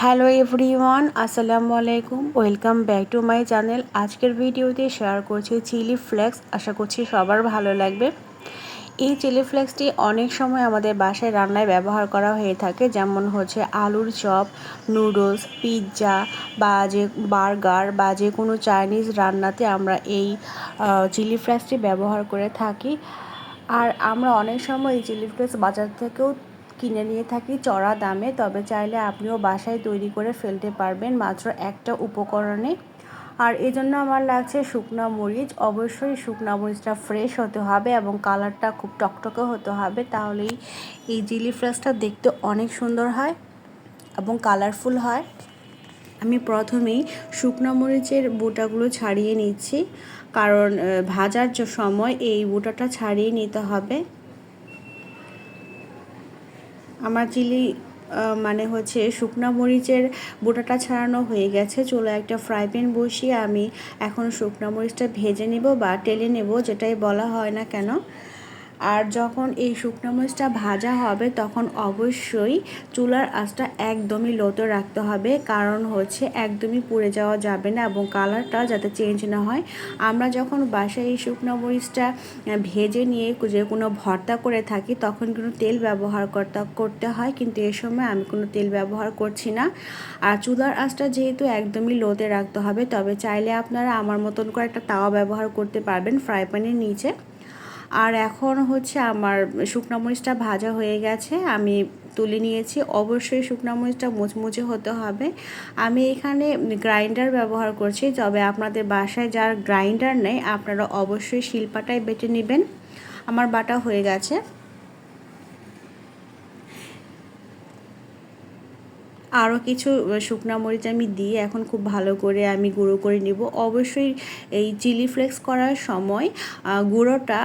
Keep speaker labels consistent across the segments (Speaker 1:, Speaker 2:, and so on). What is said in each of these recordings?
Speaker 1: Hello everyone আসসালামু আলাইকুম welcome back to my channel আজকের ভিডিওতে শেয়ার করছি চিলি ফ্লেক্স আশা করছি সবার ভালো লাগবে। এই চিলি ফ্লেক্সটি অনেক সময় আমাদের বাসায় রান্নায় ব্যবহার করা হয়ে থাকে। যেমন হচ্ছে আলুর চপ নুডলস পিৎজা বা যে বার্গার বা যে কোনো চাইনিজ রান্নাতে আমরা এই চিলি ফ্লেক্সটি ব্যবহার করে থাকি। আর আমরা অনেক সময় এই চিলি ফ্লেক্স বাজার থেকেও কিনে নিয়ে থাকি চড়া দামে, তবে চাইলে আপনিও বাসায় তৈরি করে ফেলতে পারবেন মাত্র একটা উপকরণে। আর এজন্য আমার লাগছে শুকনা মরিচ। অবশ্যই শুকনা মরিচটা ফ্রেশ হতে হবে এবং কালারটা খুব টকটকে হতে হবে, তাহলেই এই জিলি ফ্রেশটা দেখতে অনেক সুন্দর হয় এবং কালারফুল হয়। আমি প্রথমেই শুকনো মরিচের বোটাগুলো ছাড়িয়ে নিচ্ছি, কারণ ভাজার সময় এই বোটাটা ছাড়িয়ে নিতে হবে। আমার চিলি মানে হচ্ছে শুকনো মরিচের বোটাটা ছাড়ানো হয়ে গেছে। চলো একটা ফ্রাই প্যান বসিয়ে আমি এখন শুকনো মরিচটা ভেজে নেব বা টেলে নেব, যেটাই বলা হয় না কেন। আর যখন এই শুকনো মরিচটা ভাজা হবে, তখন অবশ্যই চুলার আঁচটা একদমই লোতে রাখতে হবে। কারণ হচ্ছে একদমই পুড়ে যাওয়া যাবে না এবং কালারটা যাতে চেঞ্জ না হয়। আমরা যখন বাসায় এই শুকনো মরিচটা ভেজে নিয়ে যে কোনো ভর্তা করে থাকি, তখন কিন্তু তেল ব্যবহার করতে করতে হয়। কিন্তু এ সময় আমি কোনো তেল ব্যবহার করছি না। আর চুলার আঁচটা যেহেতু একদমই লোতে রাখতে হবে, তবে চাইলে আপনারা আমার মতন করে একটা তাওয়া ব্যবহার করতে পারবেন ফ্রাই প্যানের নিচে। আর এখন হচ্ছে আমার শুকনো মরিচটা ভাজা হয়ে গেছে, আমি তুলে নিয়েছি। অবশ্যই শুকনো মরিচটা মুচমুচে হতে হবে। আমি এখানে গ্রাইন্ডার ব্যবহার করছি, তবে আপনাদের বাসায় যার গ্রাইন্ডার নেই, আপনারা অবশ্যই শিল্পাটাই বেটে নেবেন। আমার বাটা হয়ে গেছে। আরও কিছু শুকনা মরিচ আমি দিয়ে এখন খুব ভালো করে আমি গুঁড়ো করে নিব। অবশ্যই এই চিলি ফ্লেক্স করার সময় গুঁড়োটা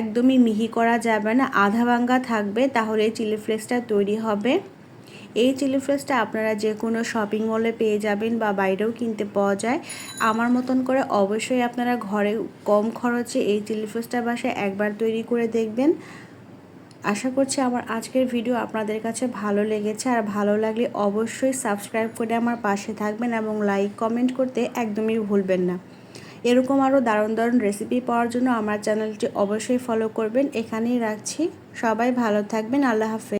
Speaker 1: একদমই মিহি করা যাবে না। আধা ভাঙ্গা থাকবে, তাহলে চিলি ফ্লেক্সটা তৈরি হবে। এই চিলি ফ্লেক্সটা আপনারা যে কোনো শপিং মলে পেয়ে যাবেন বা বাইরেও কিনতে পাওয়া যায়। আমার মতন করে অবশ্যই আপনারা ঘরে কম খরচে এই চিলি ফ্লেক্সটা বাসায় একবার তৈরি করে দেখবেন। আশা করছি আমার আজকের ভিডিও আপনাদের কাছে ভালো লেগেছে। আর ভালো লাগলে অবশ্যই সাবস্ক্রাইব করে আমার পাশে থাকবেন এবং লাইক, কমেন্ট করতে একদমই ভুলবেন না। এরকম আরও দারুণ দারুণ রেসিপি পাওয়ার জন্য আমার চ্যানেলটি অবশ্যই ফলো করবেন। এখানেই রাখছি। সবাই ভালো থাকবেন। আল্লাহ হাফেজ।